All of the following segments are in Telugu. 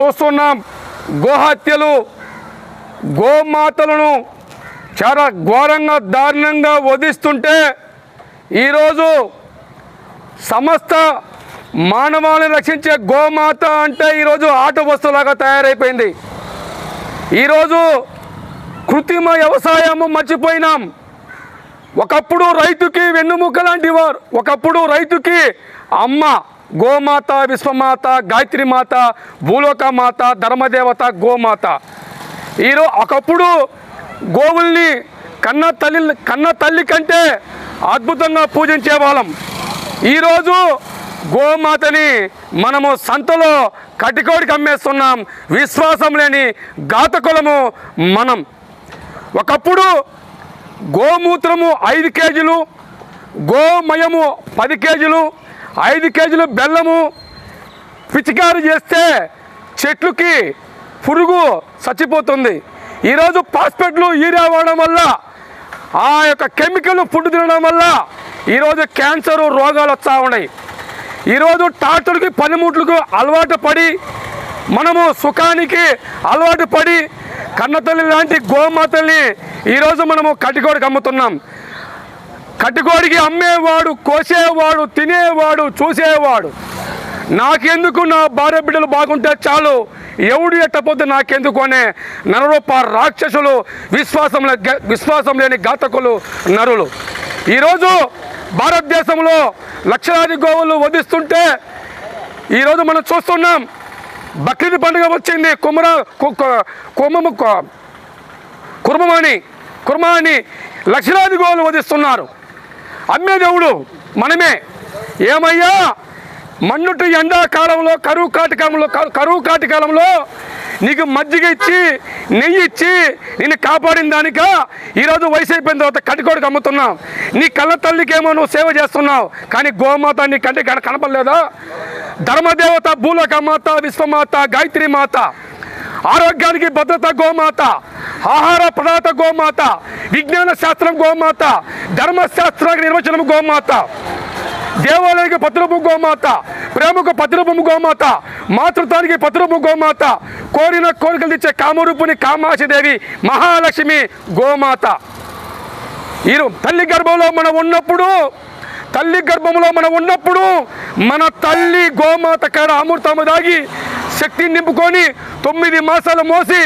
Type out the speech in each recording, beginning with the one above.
చూస్తున్నాం గోహత్యలు గోమాతలను చాలా ఘోరంగా దారుణంగా వధిస్తుంటే ఈరోజు సమస్త మానవాళిని రక్షించే గోమాత అంటే ఈరోజు ఆట వస్తువులాగా తయారైపోయింది. ఈరోజు కృత్రిమ వ్యవసాయము మర్చిపోయినాం. ఒకప్పుడు రైతుకి వెన్నుముక లాంటి వారు ఒకప్పుడు రైతుకి అమ్మ గోమాత విశ్వమాత గాయత్రి మాత భూలోక మాత ధర్మదేవత గోమాత. ఈరోజు ఒకప్పుడు గోవుల్ని కన్న తల్లి కన్న తల్లి కంటే అద్భుతంగా పూజించే వాళ్ళం. ఈరోజు గోమాతని మనము సంతలో కటికోడికి అమ్మేస్తున్నాం విశ్వాసం లేని ఘాతకులము మనం. ఒకప్పుడు గోమూత్రము ఐదు కేజీలు గోమయము పది కేజీలు ఐదు కేజీలు బెల్లము పిచికారి చేస్తే చెట్లుకి పురుగు చచ్చిపోతుంది. ఈరోజు పాస్పెట్లు యూరియా వాడడం వల్ల ఆ యొక్క కెమికల్ ఫుడ్ తినడం వల్ల ఈరోజు క్యాన్సర్ రోగాలు వస్తూ ఉన్నాయి. ఈరోజు ట్రాక్టర్కి పనిముట్లకు అలవాటు పడి మనము సుఖానికి అలవాటు పడి కన్నతల్లి లాంటి గోమాతల్ని ఈరోజు మనము కటికోడికి అమ్ముతున్నాం. కట్టుకోడికి అమ్మేవాడు కోసేవాడు తినేవాడు చూసేవాడు. నాకెందుకు నా భార్య బిడ్డలు బాగుంటే చాలు? ఎవడు ఎట్టపోతే నాకెందుకు అనే నరూప రాక్షసులు విశ్వాసం లే- విశ్వాసం లేని ఘాతకులు నరులు. ఈరోజు భారతదేశంలో లక్షలాది గోవులు వధిస్తుంటే ఈరోజు మనం చూస్తున్నాం బక్రీద్ పండుగ వచ్చింది కుమర కు- కుమము కుర్మని కుర్మాని లక్షలాది గోవులు వధిస్తున్నారు. అమ్మే దేవుడు మనమే. ఏమయ్యా? మన్నుటి ఎండాకాలంలో కరువు కాటకాలంలో కరువు కాటకాలంలో నీకు మజ్జిగ ఇచ్చి నెయ్యి ఇచ్చి నిన్ను కాపాడిన దానిక ఈరోజు వయసు అయిపోయిన తర్వాత కటికోడికి అమ్ముతున్నావు నీ కళ్ళ తల్లికేమో నువ్వు సేవ చేస్తున్నావు కానీ గోమాత నీ కంటే కనపడలేదా? ధర్మదేవత భూలోక మాత విశ్వమాత గాయత్రి మాత ఆరోగ్యానికి భద్రత గోమాత ఆహార పదార్థ గోమాత విజ్ఞాన శాస్త్రం గోమాత ధర్మశాస్త్రానికి నిర్వచనం గోమాత దేవాలయానికి పత్రపు గోమాత ప్రేమకు పత్రపు గోమాత మాతృత్వానికి పత్రపు గోమాత కోరిన కోరికలు తెచ్చే కామరూపుని కామాక్షిదేవి మహాలక్ష్మి గోమాత. ఈరు తల్లి గర్భంలో మనం ఉన్నప్పుడు తల్లి గర్భంలో మనం ఉన్నప్పుడు మన తల్లి గోమాత కాడ అమృతము దాగి శక్తిని నింపుకొని తొమ్మిది మాసాలు మోసి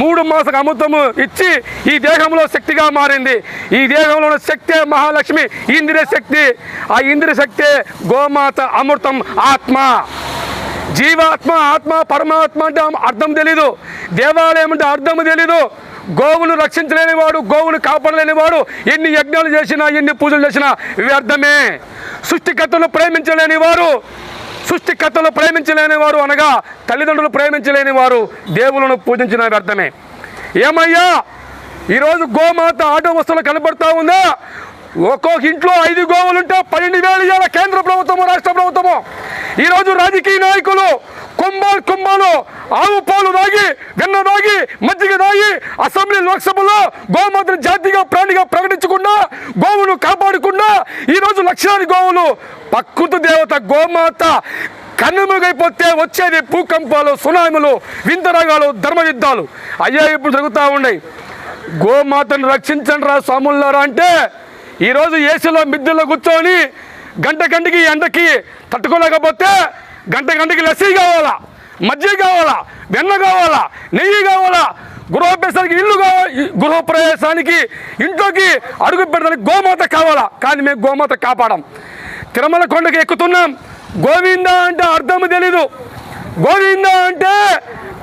మూడు మాసాల అమృతము ఇచ్చి ఈ దేహంలో శక్తిగా మారింది. ఈ దేహంలో ఉన్న శక్తే మహాలక్ష్మి ఇంద్రియ శక్తి. ఆ ఇంద్రియ శక్తే గోమాత అమృతం ఆత్మ. జీవాత్మ ఆత్మ పరమాత్మ అంటే అర్థం తెలీదు. దేవాలయం అంటే అర్థం తెలీదు. గోవును రక్షించలేని వాడు గోవును కాపాడలేని వాడు ఎన్ని యజ్ఞాలు చేసినా ఎన్ని పూజలు చేసినా వ్యర్థమే. సృష్టికర్తను ప్రేమించలేని వారు సృష్టికర్తలు ప్రేమించలేని వారు అనగా తల్లిదండ్రులు ప్రేమించలేని వారు దేవులను పూజించిన వ్యర్థమే. ఏమయ్యా? ఈరోజు గోమాత ఆటో వస్తువులు కనబడతా ఉందా? ఒక్కొక్క ఇంట్లో ఐదు గోవులుంటే పన్నెండు వేలు ఇవ్వాలి కేంద్ర ప్రభుత్వము రాష్ట్ర ప్రభుత్వము. ఈరోజు రాజకీయ నాయకులు కుంభాలు ఆవు పాలు దాగి వెన్న దాగి మజ్జిగ దాగి అసెంబ్లీ లోక్సభలో గోమాతను జాతిగా ప్రాణిగా ప్రకటించకుండా గోవును కాపాడకుండా ఈరోజు లక్షలాది గోవులు ప్రకృతి దేవత గోమాత కన్నుముగైపోతే వచ్చేది భూకంపాలు సునామీలు వింతరగాలు ధర్మ యుద్ధాలు అయ్యా ఇప్పుడు జరుగుతూ ఉన్నాయి. గోమాతను రక్షించండి రా స్వాములారా అంటే ఈరోజు ఏసీలో మిద్దెలో కూర్చొని గంట గంటకి ఎండకి తట్టుకోలేకపోతే గంట గంటకి లస్సీ కావాలా? మజ్జిగ కావాలా? వెన్న కావాలా? నెయ్యి కావాలా? గృహప్రవేశానికి ఇల్లు కావాలి గృహప్రవేశానికి ఇంట్లోకి అడుగు పెట్టడానికి గోమాత కావాలా? కానీ మేము గోమాత కాపాడం. తిరుమల కొండకి ఎక్కుతున్నాం. గోవింద అంటే అర్థం తెలీదు. గోవింద అంటే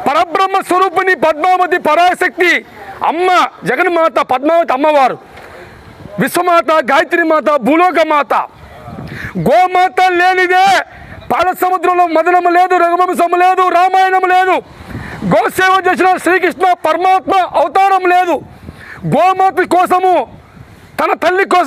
పరబ్రహ్మ స్వరూపిణి పద్మావతి పరాశక్తి అమ్మ జగన్మాత పద్మావతి అమ్మవారు. విశ్వమాత గాయత్రి మాత భూలోక మాత గోమాత లేనిదే పాల సముద్రంలో మదనము లేదు రఘువంశము లేదు రామాయణం లేదు. గోసేవ చేసిన శ్రీకృష్ణ పరమాత్మ అవతారం లేదు. గోమాత కోసము తన తల్లి కోసం